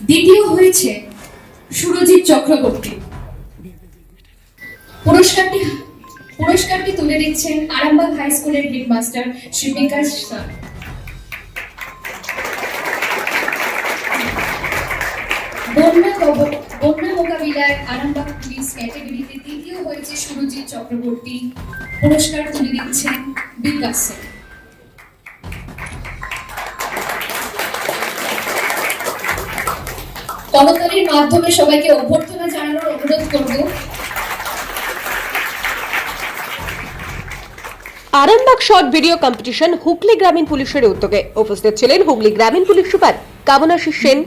দ্বিতীয় হয়েছে সুরজিৎ চক্রবর্তী। পুরস্কারটি পুরস্কারটি তুলে দিচ্ছেন আরামবাগ হাই স্কুলের হেডমাস্টার শ্রী বিকাশ স্যার বন্যা মোকাবিলায় আরামবাগ পুলিশ ক্যাটাগরিতে তৃতীয় হয়েছে সুরজিৎ চক্রবর্তী। পুরস্কার তুলে দিচ্ছেন বিকাশ স্যার। করতালির মাধ্যমে সবাইকে অভ্যর্থনা জানানোর অনুরোধ করব। Arambagh short video competition Hooghly গ্রামীণ পুলিশের উদ্যোগে উপস্থিত ছিলেন হুগলি গ্রামীণ police super Kamanashi Sen,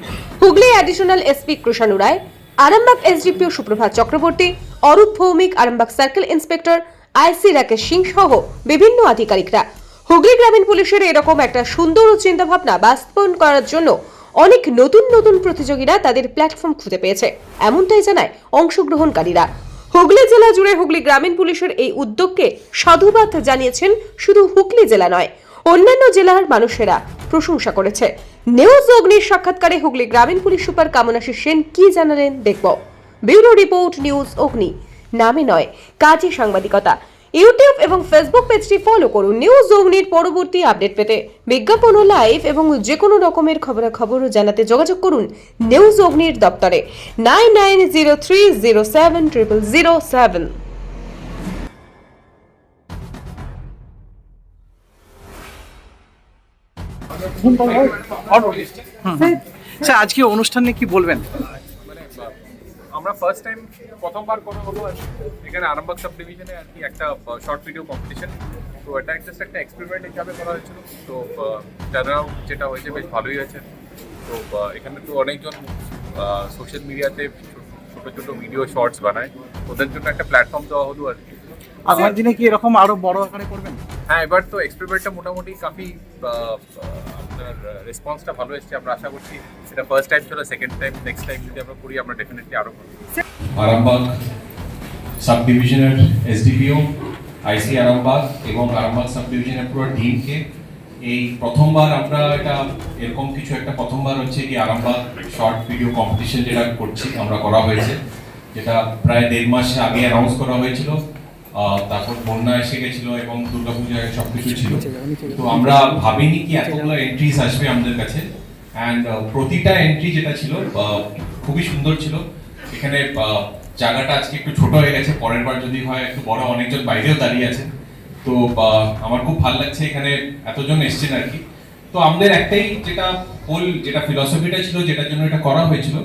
Hooghly additional SP Krishanu Roy, Arambagh SDPO Suprabhat Chakraborty, Arup Bhowmick, Arambagh circle inspector IC Rakesh Singh সহ বিভিন্ন আধিকারিকরা। হুগলি গ্রামীণ পুলিশের এরকম একটা সুন্দর চিন্তাভাবনা বাস্তবায়ন করার জন্য অনেক নতুন নতুন প্রতিযোগীরা তাদের প্ল্যাটফর্ম খুঁজে পেয়েছে। এমনটাই জানায় অংশগ্রহণকারীরা। হুগলি জেলা জুড়ে হুগলি গ্রামীণ পুলিশের এই উদ্যোগকে সাধুবাদ জানিয়েছেন শুধু হুগলি জেলা নয়, অন্যান্য জেলার মানুষেরা প্রশংসা করেছে। নিউজ অগ্নির সাক্ষাৎকারে হুগলি গ্রামীণ পুলিশ সুপার কামনাশী সেন কি জানালেন দেখব। ব্যুরো রিপোর্ট নিউজ অগ্নি। নামে নয়, কাজে সাংবাদিকতা। ইউটিউব এবং ফেসবুক পেজটি ফলো করুন। নিউজ অগ্নির পরবর্তী আপডেট পেতে বিজ্ঞাপন ও লাইভ এবং যে কোনো রকমের খবরাখবর জানাতে যোগাযোগ করুন নিউজ অগ্নির দপ্তরে। Nine nine zero three zero seven triple zero seven sir, আজকে অনুষ্ঠানে কি বলবেন? আমরা ফার্স্ট টাইম প্রথমবার কোনো হলো আর। এখানে আরামবাগ সাব ডিভিশনে আর কি একটা শর্ট ভিডিও কম্পিটিশন তো এটা জাস্ট একটা এক্সপেরিমেন্ট হিসাবে করা হয়েছিল। তো টার্ন যেটা হয়েছে বেশ ভালোই হয়েছে। তো এখানে তো অনেকজন সোশ্যাল মিডিয়াতে ছোটো ছোটো ভিডিও শর্টস বানায়। ওদের জন্য একটা প্ল্যাটফর্ম দেওয়া হলো আর কি। আগামী দিনে কি এরকম আরও বড় আকারে করবেন? হ্যাঁ এবার তো এক্সপেরিমেন্টটা মোটামুটি কাফি আপনার রেসপন্সটা ভালো এসেছে আমরা আশা করছি এটা ফার্স্ট টাইম ছিল সেকেন্ড টাইম নেক্সট টাইম যদি আমরা করি আমরা ডেফিনেটলি আরও করব আরামবাগ সাব ডিভিশনের এসডিপিও আইসি আরামবাগ এবং আরামবাগ সাব ডিভিশনের পুরো টিমকে এই প্রথমবার আমরা এটা এরকম কিছু একটা প্রথমবার হচ্ছে কি আরামবাগ শর্ট ভিডিও কম্পিটিশন যেটা করছি আমরা করা হয়েছে যেটা প্রায় দেড় মাস আগে অ্যানাউন্স করা হয়েছিল। তারপর বন্যা এসে গেছিল এবং দুর্গাপূজায় সব কিছু ছিল তো আমরা ভাবিনি কি এতগুলো এন্ট্রিজ আসবে আমাদের কাছে। অ্যান্ড প্রতিটা এন্ট্রি যেটা ছিল খুবই সুন্দর ছিল। এখানে জায়গাটা আজকে একটু ছোট হয়ে গেছে। পরের বার যদি হয় একটু বড় অনেকজন বাইরেও দাঁড়িয়ে আছে তো আমার খুব ভালো লাগছে এখানে এতজন এসছেন আর কি। তো আমাদের একটাই যেটা হোল যেটা ফিলসফিটা ছিল যেটার জন্য এটা করা হয়েছিল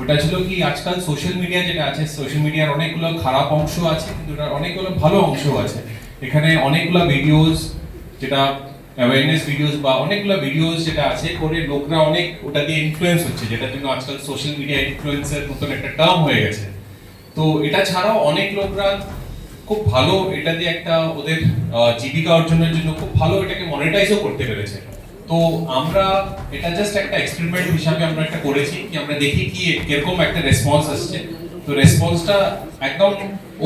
ওটা ছিল কি আজকাল সোশ্যাল মিডিয়া যেটা আছে সোশ্যাল মিডিয়ার অনেকগুলো খারাপ অংশ আছে, কিন্তু এটার অনেকগুলো ভালো অংশ আছে। এখানে অনেকগুলো ভিডিওস যেটা অ্যাওয়ারনেস ভিডিওস বা অনেকগুলো ভিডিওস যেটা আছে করে লোকরা অনেক ওটা দিয়ে ইনফ্লুয়েন্স হচ্ছে, যেটার জন্য আজকাল সোশ্যাল মিডিয়া ইনফ্লুয়েন্সের মতন একটা টার্ম হয়ে গেছে। তো এটা ছাড়াও অনেক লোকরা খুব ভালো এটা দিয়ে একটা ওদের জীবিকা অর্জনের জন্য খুব ভালো এটাকে মনিটাইজও করতে পেরেছে। তো আমরা এটা জাস্ট একটা এক্সপেরিমেন্ট হিসাবে আমরা একটা করেছি কি আমরা দেখি কি এরকম একটা রেসপন্স আসছে। তো রেসপন্সটা একদম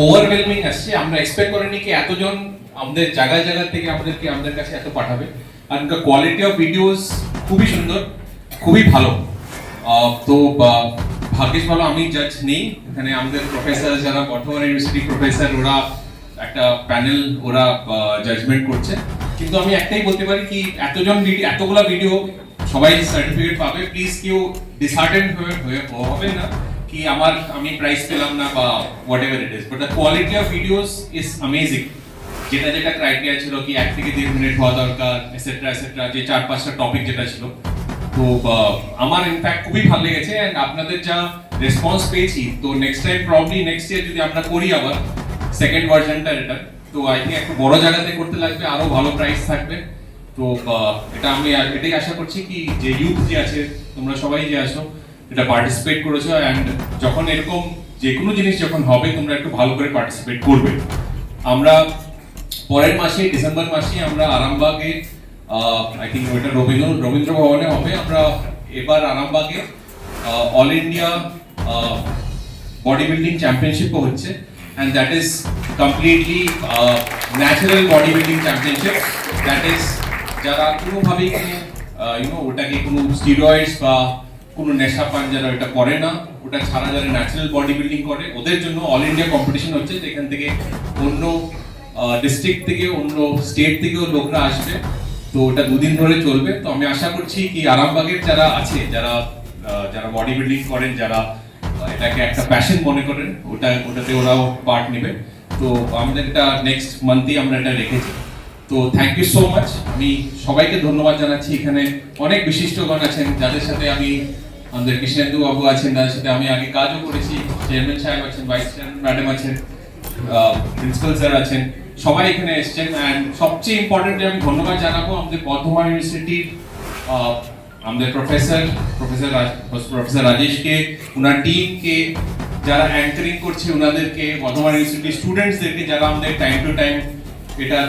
ওভারওয়েলমিং আসছে। আমরা এক্সপেক্ট করিনি কি এতজন আমাদের জায়গায় জায়গা থেকে আমাদেরকে আমাদের কাছে এত পাঠাবে। আর কোয়ালিটি অফ ভিডিওস খুবই সুন্দর খুবই ভালো। তো আহ, ভাগ্যিস ভালো আমি জাজ নেই। এখানে আমাদের প্রফেসর যারা বর্ধমান ইউনিভার্সিটি প্রফেসর ওরা একটা প্যানেল ওরা জাজমেন্ট করছে। কিন্তু আমি একটাই বলতে পারি কি, এতজন ভিডিও এতগুলা ভিডিও সবাই সার্টিফিকেট পাবে। প্লিজ কেউ ডিসহার্টেন হয়ে হবে না কি আমার, আমি প্রাইস পেলাম না বা whatever it is but the quality of videos is amazing যেটা যেটা ক্রাইটেরিয়া ছিল কি, এক থেকে দেড় মিনিট হওয়া দরকার এসেট্রা এসেট্রা যে চার, পাঁচটা টপিক যেটা ছিল। তো আমার ইনফ্যাক্ট খুবই ভালো লেগেছে অ্যান্ড আপনাদের যা রেসপন্স পেয়েছি, তো next time probably next year যদি আমরা করি আবার সেকেন্ড ভার্জনটা এটা তো আই থিঙ্ক একটু বড় জায়গাতে করতে লাগবে, আরও ভালো প্রাইস থাকবে। তো এটা আমি আর- এটাই আশা করছি কি, যে ইউথ যে আছে, তোমরা সবাই যে আসো এটা পার্টিসিপেট করেছ অ্যান্ড যখন এরকম যে কোনো জিনিস যখন হবে, তোমরা একটু ভালো করে পার্টিসিপেট করবে। আমরা পরের মাসে ডিসেম্বর মাসে আমরা আরামবাগে আই থিঙ্ক ওইটা রবীন্দ্র রবীন্দ্র ভবনে হবে। আমরা এবার আরামবাগে অল ইন্ডিয়া বডি বিল্ডিং চ্যাম্পিয়নশিপও হচ্ছে। And that is completely natural body building championship that is যারা কোনোভাবেই কোনো ইউনো ওটাকে কোনো স্টিরয়েডস বা কোনো নেশা পান যারা এটা করে না ওটা ছাড়া যারা ন্যাচারাল বডি বিল্ডিং করে ওদের জন্য অল ইন্ডিয়া কম্পিটিশন হচ্ছে যেখান থেকে অন্য ডিস্ট্রিক্ট থেকে অন্য স্টেট থেকেও লোকরা আসবে। তো ওটা দুদিন ধরে চলবে। তো আমি আশা করছি কি আরামবাগের যারা আছে যারা আহ, যারা বডি বিল্ডিং করেন যারা এটাকে একটা প্যাশন মনে করেন ওটা, ওটাতে ওরাও পার্ট নেবে। তো আমাদের এটা নেক্সট মান্থেই আমরা এটা রেখেছি। তো থ্যাংক ইউ সো মাচ আমি সবাইকে ধন্যবাদ জানাচ্ছি। এখানে অনেক বিশিষ্টগণ আছেন, যাদের সাথে আমি, আমাদের কৃষ্ণেন্দু বাবু আছেন তাদের সাথে আমি আগে কাজও করেছি। চেয়ারম্যান সাহেব আছেন ভাইস চেয়ারম্যান ম্যাডাম আছেন প্রিন্সিপাল স্যার আছেন। সবাই এখানে এসেছেন। অ্যান্ড সবচেয়ে ইম্পর্টেন্ট আমি ধন্যবাদ জানাব আমাদের বর্ধমান ইউনিভার্সিটির আমাদের প্রফেসর প্রফেসর প্রফেসর রাজেশকে ওনার টিমকে যারা অ্যাঙ্কারিং করছে ওনাদেরকে বর্ধমান ইউনিভার্সিটির স্টুডেন্টসদেরকে যারা আমাদের টাইম টু টাইম এটার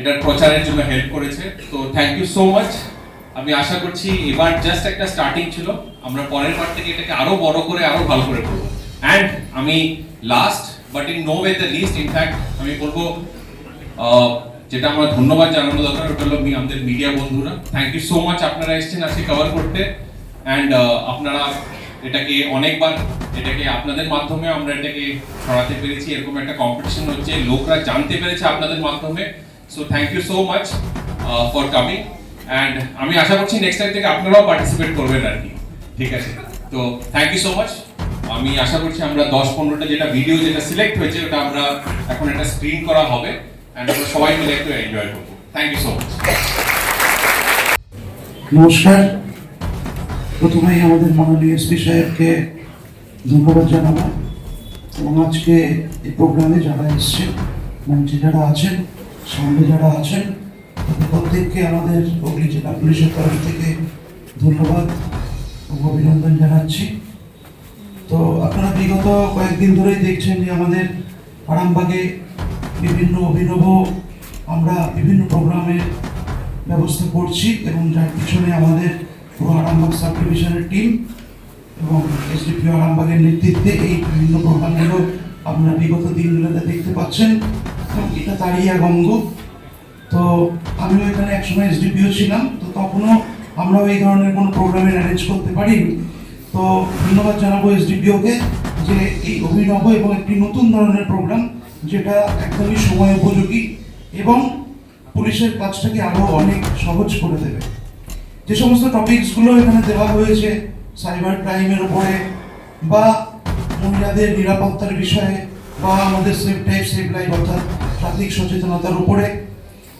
এটার প্রচারের জন্য হেল্প করেছে। তো থ্যাংক ইউ সো মাচ আমি আশা করছি এবার জাস্ট একটা স্টার্টিং ছিল। আমরা পরের বার থেকে এটাকে আরও বড় করে, আরও ভালো করে করব। অ্যান্ড আমি last but in no way the list in fact আমি বলব যেটা আমরা ধন্যবাদ জানানো দরকার, ওটা হলো আমাদের মিডিয়া বন্ধুরা। থ্যাংক ইউ সো মাচ আপনারা এসেছেন আজকে কভার করতে। অ্যান্ড আপনারা এটাকে অনেকবার, এটাকে আপনাদের মাধ্যমে, আমরা এটাকে ছড়াতে পেরেছি। এরকম একটা কম্পিটিশন হচ্ছে, লোকরা জানতে পেরেছে আপনাদের মাধ্যমে। So thank you so much for coming and আমি আশা করছি নেক্সট টাইম থেকে আপনারাও পার্টিসিপেট করবেন আর কি। ঠিক আছে? তো থ্যাংক ইউ সো মাচ আমি আশা করছি আমরা দশ পনেরোটা যেটা ভিডিও যেটা সিলেক্ট হয়েছে, ওটা আমরা এখন এটা স্ক্রিন করা হবে। সবাই মিলে একটু এনজয় করব। থ্যাংক ইউ সো মাচ নমস্কার। প্রথমেই আমাদের মাননীয় এসপি সাহেবকে ধন্যবাদ জানাব। এবং আজকে এই প্রোগ্রামে যারা এসছেন মঞ্চে যারা আছেন সামনে যারা আছেন প্রত্যেককে আমাদের হুগলি জেলা পুলিশের তরফ থেকে ধন্যবাদ ও অভিনন্দন জানাচ্ছি। তো আপনারা বিগত কয়েকদিন ধরেই দেখছেন যে আমাদের আরামবাগে বিভিন্ন অভিনব আমরা বিভিন্ন প্রোগ্রামের ব্যবস্থা করছি এবং যার পিছনে আমাদের পুরো আরামবাগ সাব ডিভিশনের টিম এবং এসডিপিও আরামবাগের নেতৃত্বে এই বিভিন্ন প্রোগ্রামগুলো আপনারা বিগত দিনগুলোতে দেখতে পাচ্ছেন। এবং এটা তারই এক অঙ্গ। তো আমিও এখানে একসময় এসডিপিও ছিলাম, তো তখনও আমরাও এই ধরনের কোনো প্রোগ্রামের অ্যারেঞ্জ করতে পারিনি। তো ধন্যবাদ জানাব এসডিপিওকে যে এই অভিনব এবং একটি নতুন ধরনের প্রোগ্রাম যেটা একদমই সময় উপযোগী এবং পুলিশের কাজটাকে আরও অনেক সহজ করে দেবে। যে সমস্ত টপিকসগুলো এখানে দেওয়া হয়েছে সাইবার ক্রাইমের উপরে বা মহিলাদের নিরাপত্তার বিষয়ে বা আমাদের সেফ টাইপ সেফ লাইফ অর্থাৎ ট্রাফিক সচেতনতার উপরে,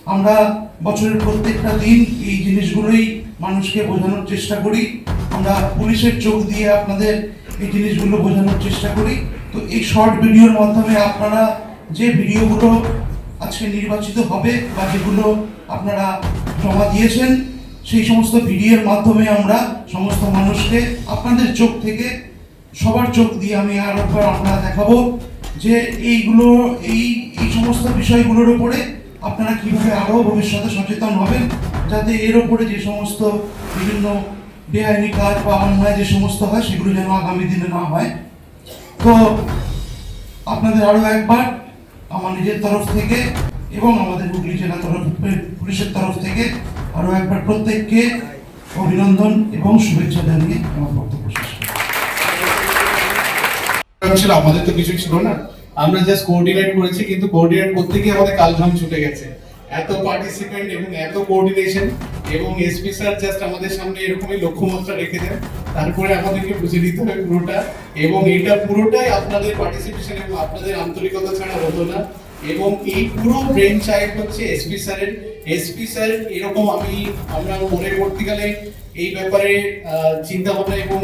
আমরা বছরের প্রত্যেকটা দিন এই জিনিসগুলোই মানুষকে বোঝানোর চেষ্টা করি। আমরা পুলিশের চোখ দিয়ে আপনাদের এই জিনিসগুলো বোঝানোর চেষ্টা করি। তো এই শর্ট ভিডিওর মাধ্যমে আপনারা যে ভিডিওগুলো আজকে নির্বাচিত হবে বা যেগুলো আপনারা জমা দিয়েছেন, সেই সমস্ত ভিডিওর মাধ্যমে আমরা সমস্ত মানুষকে আপনাদের চোখ থেকে, সবার চোখ দিয়ে আমি আর একবার আমরা দেখাবো যে এইগুলো, এই এই সমস্ত বিষয়গুলোর উপরে আপনারা কীভাবে আরও ভবিষ্যতে সচেতন হবেন, যাতে এর উপরে যে সমস্ত বিভিন্ন বেআইনি কাজ বা অন্যায় যে সমস্ত হয়, সেগুলো যেন আগামী দিনে না হয়। তো আপনাদের আরও একবার আমার নিজের তরফ থেকে এবং আমাদের হুগলি জেলা তরফ পুলিশের তরফ থেকে আরও একবার প্রত্যেককে অভিনন্দন এবং শুভেচ্ছা জানিয়ে আমার বক্তব্য শেষ ছিল, আমাদের তো কিছু ছিল না। আমরা জাস্ট কোঅর্ডিনেট করেছি, কিন্তু কোঅর্ডিনেট করতে গিয়ে আমাদের কালঘাম ছুটে গেছে। এত পার্টিসিপেন্ট এবং এত কোঅর্ডিনেশন এবং এসপি স্যার জাস্ট আমাদের সামনে এরকমই লক্ষ্যমাত্রা রেখে দেন। তারপরে আমাদেরকে বুঝে দিতে হবে পুরোটা এবং এটা পুরোটাই আপনাদের পার্টিসিপেশন এবং আপনাদের আন্তরিকতা ছাড়া হতো না। এবং এই পুরো ব্রেন চাইল্ড হচ্ছে এসপি স্যারের এসপি স্যার এরকম আমি, আমরা পরবর্তীকালে এই ব্যাপারে চিন্তা ভাবনা এবং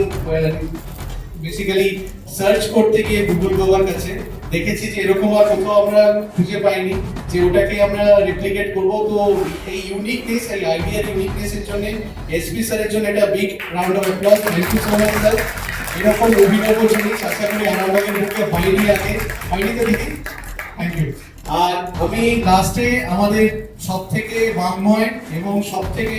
বেসিক্যালি সার্চ করতে গিয়ে গুগল বাবার কাছে দেখেছি যে এরকম আর কোথাও আমরা খুঁজে পাইনি যে ওটাকে আমরা রেপ্লিকেট করব। তো এই ইউনিকনেস এই আইডিয়ার ইউনিকনেসের জন্য এসপি স্যারের জন্য একটা big round of applause thank you so much sir এরকম অভিনব জিনিস আশা করি আরামবাগের মুখে হয়নি আগে। হয়নি তো দেখি থ্যাংক ইউ আর আমি লাস্টে আমাদের সব থেকে বাংময় এবং সব থেকে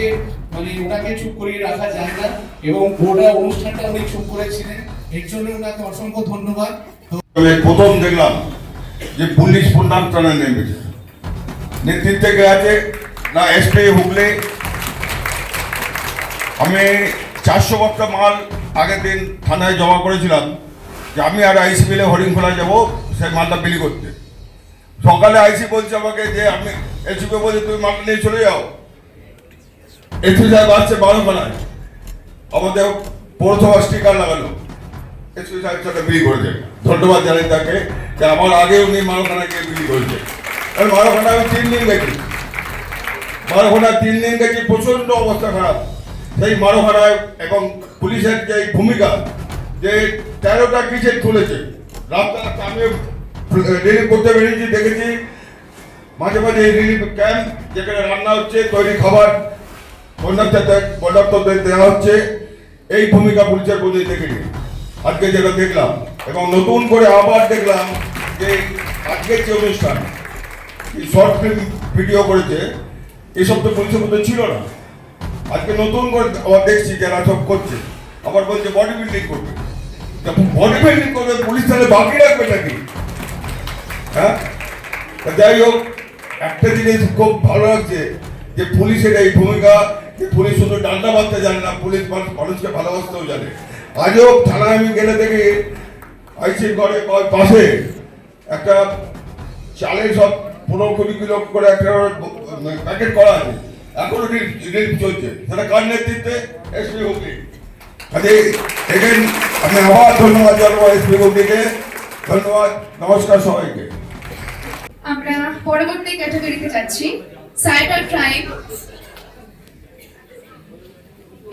মানে ওনাকে চুপ করিয়ে রাখা যায় না এবং গোটা অনুষ্ঠানটা উনি চুপ করেছিলেন। এর জন্য ওনাকে অসংখ্য ধন্যবাদ। প্রথম দেখলাম যে পুলিশ টানা নেমেছে। নেতৃত্বে আছে? না, এসপি হুগলি। আমি চারশো বস্তা মাল আগের দিন থানায় জমা করেছিলাম যে আমি আর আইসি মিলে হরিণখোলা যাব, সেই মালটা বিলি করতে। সকালে আইসি বলছে আমাকে যে আমি এসিপি বলছে, তুমি মালটা নিয়ে চলে যাও। এসপি সাহেব আসছে বারোখানায়। আমাদের পৌরসভা স্টিকার লাগালো। এসপি করেছে। ধন্যবাদ জানাই তাকে যে আমার আগে উনি মারোখানায় গিয়ে বিলি করেছে। আর মারোখানায় আমি তিন দিন গেছি মারোখানায় তিন দিন গেছি প্রচণ্ড অবস্থা খারাপ। সেই মারোখানায় এবং পুলিশের যে ভূমিকা, যে তেরোটা কিচেন খুলেছে রাস্তা আমি রিলিফ করতে পেরেছি দেখেছি। মাঝে মাঝে রিলিফ ক্যাম্প, যেখানে রান্না হচ্ছে, তৈরি খাবার কন্ডাক্টারদের কন্ডাক্টরদের দেওয়া হচ্ছে। এই ভূমিকা পুলিশের প্রতি দেখিনি। আজকে যেটা দেখলাম এবং নতুন করে আবার দেখলাম যে আজকের যে অনুষ্ঠান শর্ট ফিল্ম ভিডিও করেছে, এসব তো পুলিশের মধ্যে ছিল না। আজকে নতুন করে আবার দেখছি যারা সব করছে। আবার বলছে বডি বিল্ডিং করবে। বডি বিল্ডিং করবে, পুলিশ তাহলে বাকি রাখবে নাকি? হ্যাঁ? যাই হোক, একটা জিনিস খুব ভালো লাগছে যে পুলিশের এই ভূমিকা, যে পুলিশ শুধু ডান্ডা বাঁধতে জানে না, পুলিশ মানুষকে ভালোবাসতেও জানে। আজও থানায় আমি গেলে দেখি আইসির ঘরে পাশে একটা চালের সব পনেরো কুড়ি কিলো করে একটা প্যাকেট করা আছে। এখনও রিলিফ চলছে। সেটা কার নেতৃত্বে? এসপি হুগলি কাজে এগেন আমি আবার ধন্যবাদ জানাব এসপি হুগলিকে ধন্যবাদ, নমস্কার সবাইকে। আমরা পরবর্তী ক্যাটাগরিতে যাচ্ছি। সাইবার ক্রাইম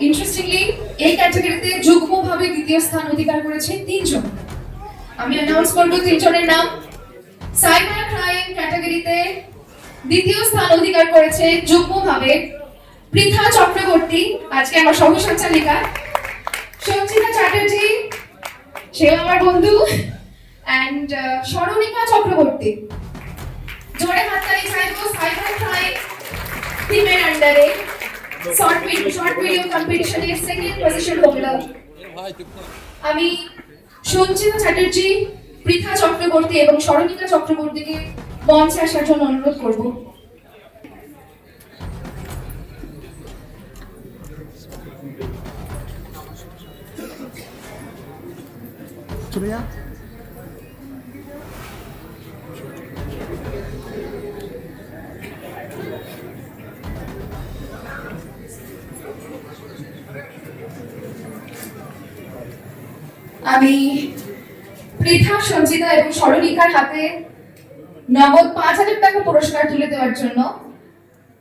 ইন্টারেস্টিংলি এই ক্যাটাগরিতে যুগ্মভাবে দ্বিতীয় স্থান অধিকার করেছে তিনজন। আমি অ্যানাউন্স করব তিনজনের নাম। সাইবার ক্রাইম ক্যাটাগরিতে দ্বিতীয় স্থান অধিকার করেছে যুগ্মভাবে পৃথা চক্রবর্তী। আজকে আমার সহসঞ্চালিকা সঞ্চিতা চ্যাটার্জি, সেও আমার বন্ধু। অ্যান্ড স্মরণিকা চক্রবর্তী। জোরে হাততালি চাইব সাইবার ক্রাইম টিমের আন্ডারে শর্ট ভিডিও শর্ট ভিডিও কম্পিটিশনে সেকেন্ড পজিশন হলো আমি সঞ্চিতা চ্যাটার্জি, পৃথা চক্রবর্তী এবং স্মরণিকা চক্রবর্তীকে মঞ্চে আসার জন্য অনুরোধ করব। চলে যা আমি পৃথা, সঞ্চিতা এবং স্মরণিকার হাতে নগদ পাঁচ হাজার টাকা পুরস্কার তুলে দেওয়ার জন্য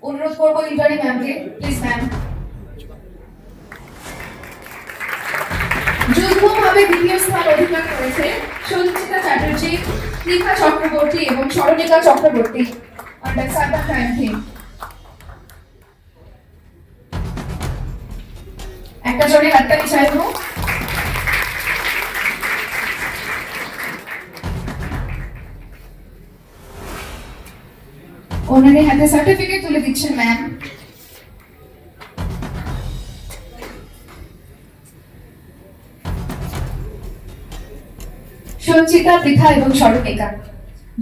অনুরোধ করব ইন্টারি ম্যামকে প্লিজ ম্যাম দ্বিতীয় স্থান অধিকার করেছে সঞ্চিতা চ্যাটার্জি পৃথা চক্রবর্তী এবং স্মরণিকা চক্রবর্তী ক্রাইম টিম একটা জোরে চাইব। ওনাদের হাতে সার্টিফিকেট তুলে দিচ্ছেন ম্যাম সঞ্চিতা পৃথা এবং স্মরণিকা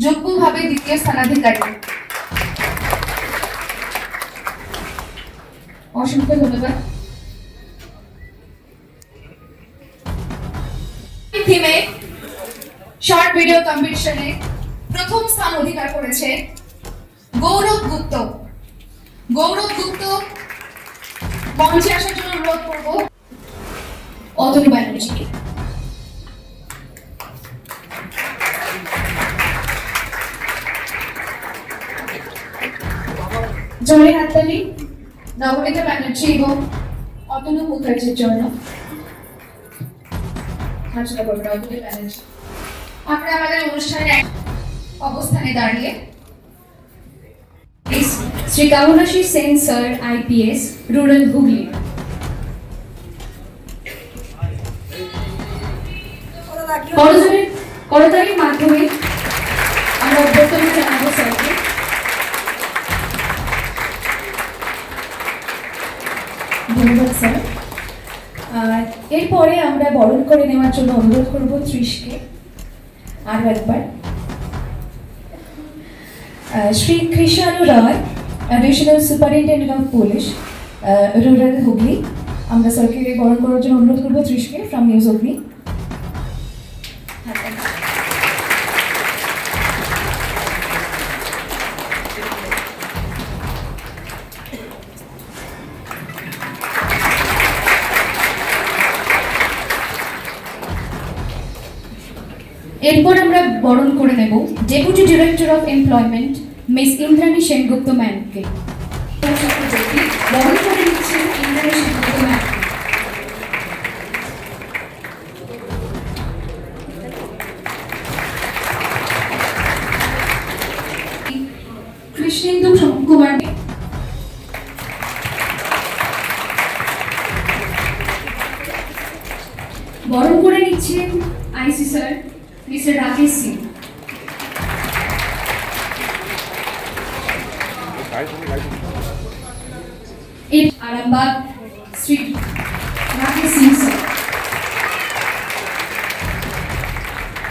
যুগ্মভাবে দ্বিতীয় স্থানাধিকারী। অসংখ্য ধন্যবাদ। থিমে শর্ট ভিডিও কম্পিটিশনে প্রথম স্থান অধিকার করেছে গৌরব গুপ্ত। গৌরব গুপ্ত মঞ্চে আসার জন্য অনুরোধ করব। অতনু ব্যানার্জিকে জোরে হাততালি নবনীতা ব্যানার্জি এবং অতনু মুখার্জির জন্য। ব্যানার্জি। আমরা আমাদের অনুষ্ঠানে অবস্থানে দাঁড়িয়ে Shri Kamanashi Sen sir IPS rural Hooghly করতালির মাধ্যমে আমরা অভ্যর্থনা জানাব স্যারকে। ধন্যবাদ স্যার। এরপরে আমরা বরণ করে নেওয়ার জন্য অনুরোধ করব ত্রিশকে। আরও একবার। Uh, Sri Krishanu Superintendent of Police, uh, Rural Hooghly, আমরা স্যারকে বরণ করার জন্য অনুরোধ করব ত্রিশকে ফ্রম নিউজ অগ্নি এরপর আমরা বরণ করে নেব। Deputy director of employment miss Indrani Sengupta ম্যামকে। বরণ করে নিচ্ছেন ইন্দ্রাণী সেনগুপ্ত ম্যাম। কৃষ্ণেন্দু কুমার বরণ করে নিচ্ছেন IC sir, mister Rakesh Singh. Arambagh Shri Rakesh Singh sir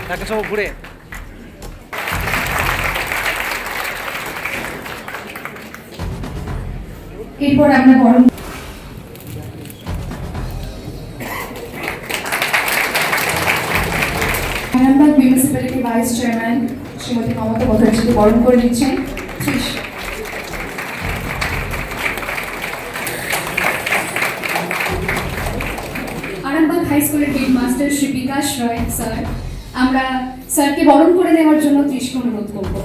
তাকে সব ঘুরে। এরপর আমরা বরণ Arambagh municipality vice chairman Shrimati Mamata বন্দ্যোপাধ্যায়কে বরণ করে নিচ্ছেন। ত্রিশ অনুরোধ করব।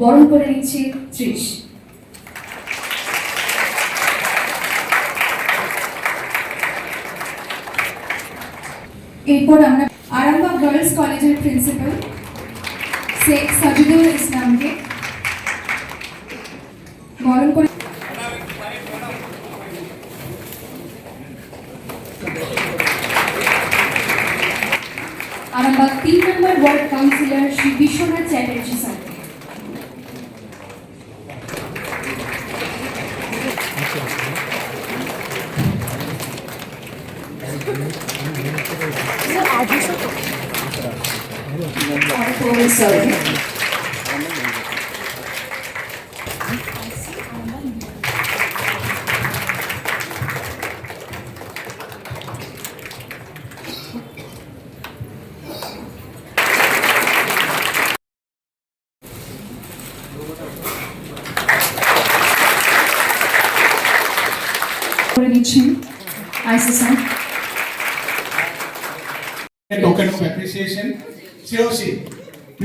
বরণ করে নিচ্ছি ত্রিশ এরপর আমরা আরামবাগ গার্লস কলেজের প্রিন্সিপাল শেখ সাজিদুল ইসলামকে বরণ করে আরামবাগ তিন নম্বর ward councillor Shri Biswanath Chatterjee sir Sorry. করে দিচ্ছেন IC sir token of appreciation Shreyasi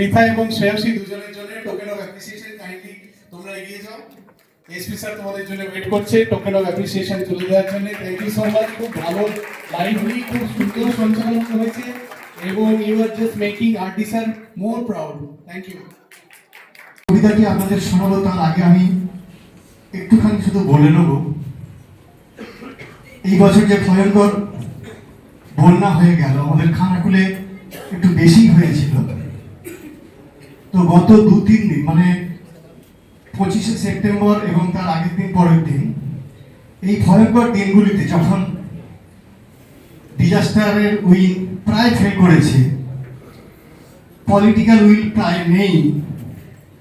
Pritha এবং শ্রেয়সী দুজনের জন্য টোকেন অফ অ্যাপ্রিসিয়েশন কাইন্ডলি তোমরা এগিয়ে যাও। এসপি স্যার তোমাদের জন্য ওয়েট করছে টোকেন অফ অ্যাপ্রিসিয়েশন তুলে দেওয়ার জন্য। থ্যাংক ইউ সো মাচ খুব ভালো লাইভলি খুব সুন্দর সঞ্চালন হয়েছে এবং you are just making sir more proud thank you কবিতাটি আপনাদের শোনাবো, তার আগে আমি একটুখানি শুধু বলে নেব। এই বছর যে ভয়ঙ্কর বন্যা হয়ে গেল, আমাদের খানাকুলে একটু বেশি হয়েছিল। তো গত দু, তিন দিন মানে পঁচিশে সেপ্টেম্বর এবং তার আগের দিন, পরের দিন, এই ভয়ঙ্কর দিনগুলিতে যখন ডিজাস্টারের উইন প্রায় ফেল করেছে পলিটিক্যাল উইল প্রায় নেই,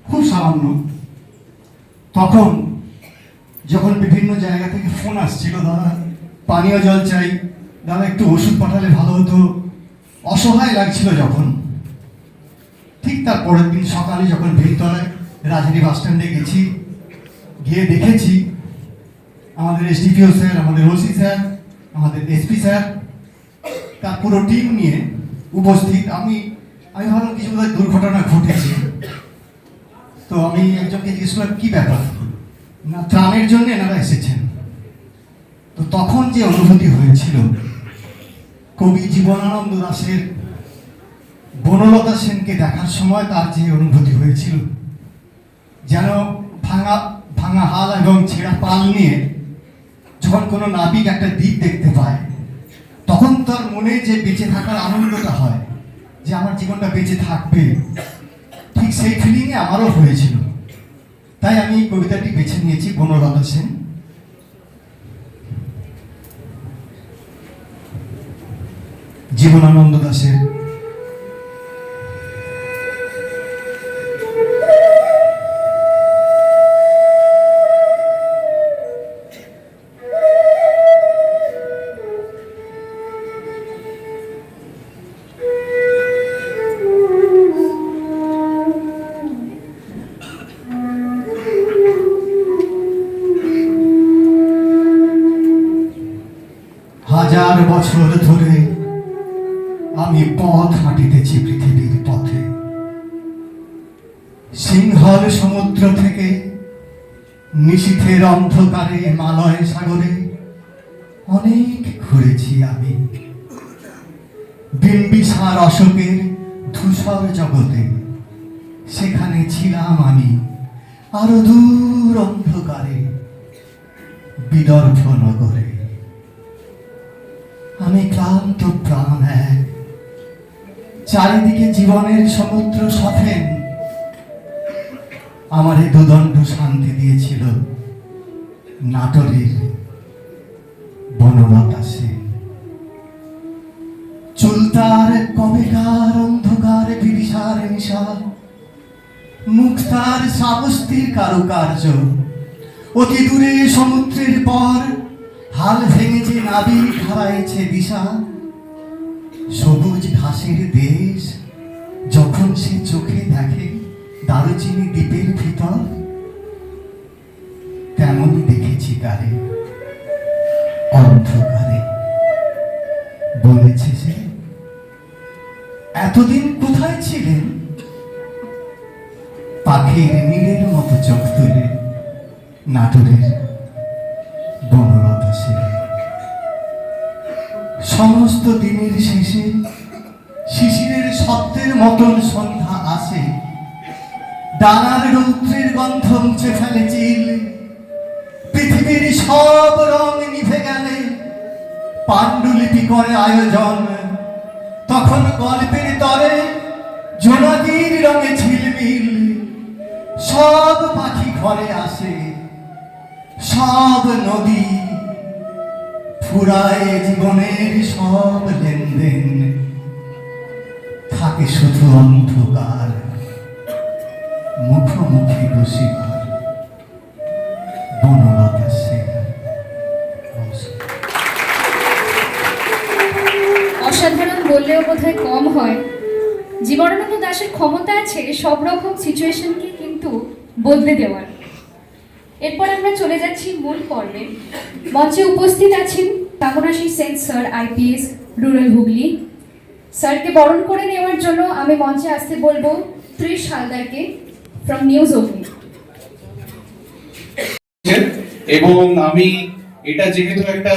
খুব সামান্য, তখন যখন বিভিন্ন জায়গা থেকে ফোন আসছিল, দাদা, পানীয় জল চাই, দাদা, একটু ওষুধ পাঠালে ভালো হতো। অসহায় লাগছিল যখন। ঠিক তার পরের দিন সকালে যখন ভিড়তলায় রাজধানী বাস স্ট্যান্ডে গেছি, গিয়ে দেখেছি আমাদের এসডিপিও স্যার, আমাদের ওসি স্যার, আমাদের এসপি স্যার, তার পুরো টিম নিয়ে উপস্থিত। আমি আমি ভাবলাম কিছু বোধহয় দুর্ঘটনা ঘটেছে। তো আমি একজনকে জিজ্ঞেস করলাম, কি ব্যাপার? না, ত্রাণের জন্য এনারা এসেছেন। তো তখন যে অনুভূতি হয়েছিল, কবি জীবনানন্দ দাসের বনলতা সেনকে দেখার সময় তার যে অনুভূতি হয়েছিল, যেন ভাঙা ভাঙা হাল এবং ছেঁড়া পাল নিয়ে যখন কোনো নাবিক একটা দ্বীপ দেখতে পায়, তখন তার মনে যে বেঁচে থাকার আনন্দটা হয়, যে আমার জীবনটা বেঁচে থাকবে। ঠিক সেই ফিলিংয়ে আমারও হয়েছিল। তাই আমি এই কবিতাটি বেছে নিয়েছি, বনলতা সেন। জীবনানন্দ দাসের সেখানে ছিলাম আমি, আরও দূর অন্ধকারে, বিদর্ভ নগরে। আমি ক্লান্ত প্রাণ এক, চারিদিকে জীবনের সমুদ্র সফেন আমারে দুদণ্ড শান্তি দিয়েছিল নাটোরের বনলতা সেন চুলতার কবেকার অন্ধকার বিরিশার মুক্তার সাবস্তির কারুকার্য। অতি দূরে সমুদ্রের পর হাল ভেঙেছে নাবি হারাইছে দিশা, সবুজ ঘাসের দেশ যখন সে চোখে দেখে দারুচিনি দ্বীপের ভিতর তেমনই দেখেছি তারে। অন্ধকারে, বলেছে সে, এতদিন পাখির নীলের মতো চোখ তুলে নাটোরের বনলতা সেন সমস্ত দিনের শেষে শিশিরের শব্দের মতন সন্ধ্যা আসে। ডানার রৌদ্রের গন্ধ মুছে ফেলে চিল। পৃথিবীর সব রং নিভে গেলে পাণ্ডুলিপি করে আয়োজন। তখন গল্পের তরে জোনাকির রঙে ঝিলমিল। সব পাখি ঘরে আসে, সব নদী ফুরায় জীবনের সব লেনদেন। থাকে শুধু অন্ধকার, মুখোমুখি বসিবার অসাধারণ বললেও বোধহয় কম হয়। জীবনানন্দ দাসের ক্ষমতা আছে, সব রকম সিচুয়েশনকে বদলে দেওয়ার। এরপর আমরা চলে যাচ্ছি মূল পর্বে। মঞ্চে উপস্থিত আছেন Kamanashi Sen sir, IPS, rural Hooghly. স্যারকে বরণ করে নেওয়ার জন্য আমি মঞ্চে আসতে বলব ত্রিশ হালদারকে ফ্রম নিউজ করছেন এবং আমি এটা যেহেতু একটা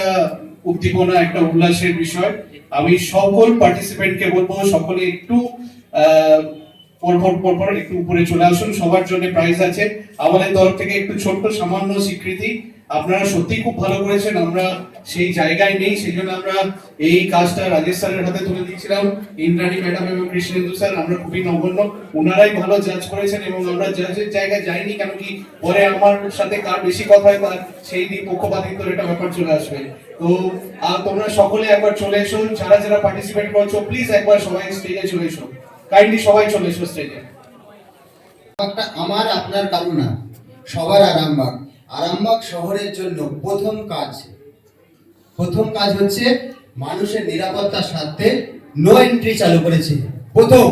উদ্দীপনা, একটা উল্লাসের বিষয়, আমি সকল পার্টিসিপেন্টকে বলব, সকলে একটু পরপর পরপর একটু উপরে চলে আসুন। সবার জন্য প্রাইজ আছে। আমাদের তরফ থেকে একটু ছোট্ট সামান্য স্বীকৃতি। আপনারা সত্যি খুব ভালো করেছেন। আমরা সেই জায়গায় নেই সেই জন্য আমরা এই কাজটা রাজেশ স্যারের হাতে তুলে দিয়েছিলাম। ইন্দ্রাণী ম্যাডাম এবং কৃষ্ণেন্দু স্যার, আমরা খুবই নগণ্য। ওনারাই ভালো জাজ করেছেন এবং আমরা জাজের জায়গায় যাইনি, কেন কি পরে আমার সাথে কার বেশি কথা হয় সেই দিক পক্ষপাতিত্বের একটা ব্যাপার চলে আসবে। তো আর তোমরা সকলে একবার চলে এসো। যারা যারা পার্টিসিপেট করছ প্লিজ একবার সবাই স্টেজে চলে এসো। কাইন্ডলি সবাই চলে এসো স্টেজে আমার আপনার কারও না। সবার আরামবাগ। আরামবাগ শহরের জন্য প্রথম কাজ। প্রথম কাজ হচ্ছে মানুষের নিরাপত্তার স্বার্থে নো এন্ট্রি চালু করেছে। প্রথম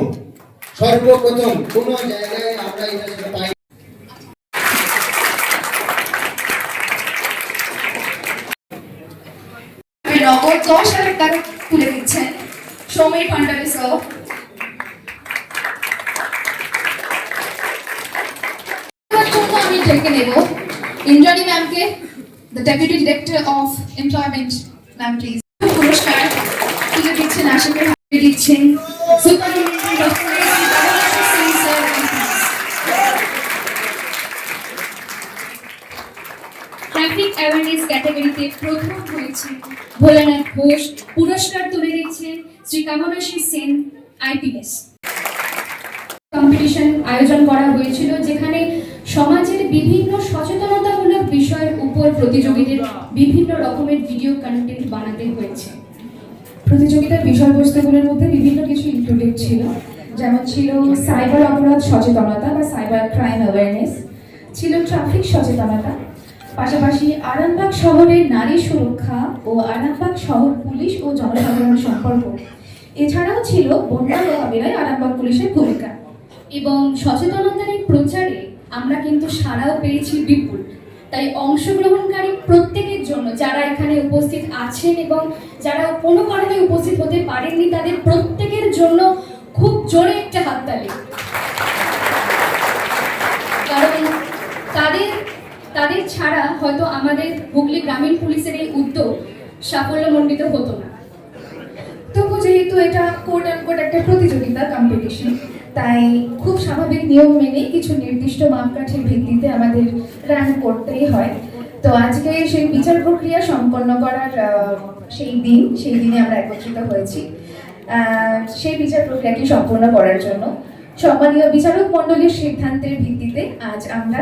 সর্বপ্রথম কোনো জায়গায় আমরা এটা পাই নগদ দশ হাজার টাকা তুলে দিচ্ছেন। সৌমের ভান্ডারী স্যার এবার ডেকে নেব। ইন্দ্রাণী ম্যামকে the deputy director of employment ma'am please পুরস্কার তুলে দিচ্ছেন তুলে দিচ্ছেন। অ্যাওয়ারনেস ক্যাটাগরিতে প্রথম হয়েছে ভোলানাথ ঘোষ। পুরস্কার তুলে দিচ্ছেন শ্রী কামনাশী সেন, আইপিএস। কম্পিটিশন আয়োজন করা হয়েছিল, যেখানে সমাজের বিভিন্ন সচেতনতামূলক বিষয়ের উপর প্রতিযোগীদের বিভিন্ন রকমের ভিডিও কন্টেন্ট বানাতে হয়েছে। প্রতিযোগিতার বিষয়বস্তুগুলোর মধ্যে বিভিন্ন কিছু ইনক্লুডেড ছিল। যেমন ছিল সাইবার অপরাধ সচেতনতা বা সাইবার ক্রাইম অ্যাওয়ারনেস ছিল ট্রাফিক সচেতনতা, পাশাপাশি আরামবাগ শহরের নারী সুরক্ষা ও আরামবাগ শহর পুলিশ ও জনসাধারণ সম্পর্ক। এছাড়াও ছিল বন্যা মোকাবিলায় আরামবাগ পুলিশের ভূমিকা। এবং সচেতনতার এই প্রচারে আমরা কিন্তু সাড়াও পেয়েছি বিপুল। তাই অংশগ্রহণকারী প্রত্যেকের জন্য যারা এখানে উপস্থিত আছেন এবং যারা কোনো কারণে উপস্থিত হতে পারেননি, তাদের প্রত্যেকের জন্য খুব জোরে একটা হাততালি কারণ তাদের তাদের ছাড়া হয়তো আমাদের হুগলি গ্রামীণ পুলিশের এই উদ্যোগ সাফল্যমণ্ডিত হতো না। তবু যেহেতু এটা কোট কোট একটা প্রতিযোগিতা কম্পিটিশন তাই খুব স্বাভাবিক নিয়ম মেনে কিছু নির্দিষ্ট মাপকাঠির ভিত্তিতে আমাদের র্যাঙ্ক করতেই হয়। তো আজকে সেই বিচার প্রক্রিয়া সম্পন্ন করার সেই দিন, সেই দিনে আমরা একত্রিত হয়েছি। সেই বিচার প্রক্রিয়াকে সম্পন্ন করার জন্য সম্মানীয় বিচারক মণ্ডলীর সিদ্ধান্তের ভিত্তিতে আজ আমরা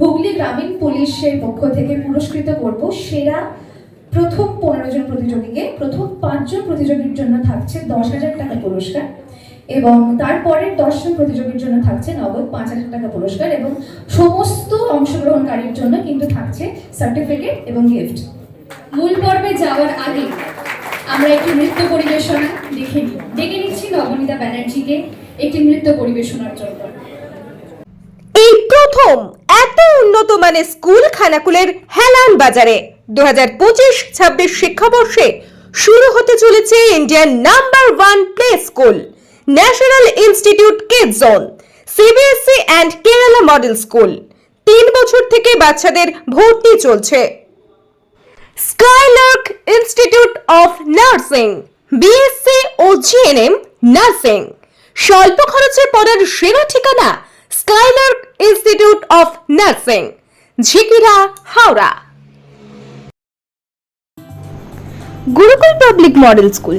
হুগলি গ্রামীণ পুলিশের পক্ষ থেকে পুরস্কৃত করব সেরা প্রথম পনেরো জন প্রতিযোগীকে। প্রথম পাঁচজন প্রতিযোগীর জন্য থাকছে দশ হাজার টাকা পুরস্কার। এবং তারপরের দশজন প্রতিযোগীর জন্য থাকছে নগদ পাঁচ হাজার টাকা পুরস্কার এবং সমস্ত অংশগ্রহণকারীর জন্য কিন্তু থাকছে সার্টিফিকেট এবং গিফট মূল পর্বে যাওয়ার আগে আমরা একটি নৃত্য পরিবেশনা দেখে নিই। ডেকে নিচ্ছি নবনীতা ব্যানার্জিকে একটি নৃত্য পরিবেশনার জন্য। এই প্রথম এত উন্নত মানের স্কুল খানাকুলের হেলান বাজারে দু হাজার পঁচিশ ছাব্বিশ শিক্ষাবর্ষে শুরু হতে চলেছে Indian number one play school. National institute kid zone CBSE and Kerala model school তিন বছর থেকে বাচ্চাদের ভর্তি চলছে। Skylark institute of nursing BSc O GNM nursing স্বল্প খরচে পড়ার সেরা ঠিকানা Skylark institute of nursing Jhikira, Howrah. Gurukul public model school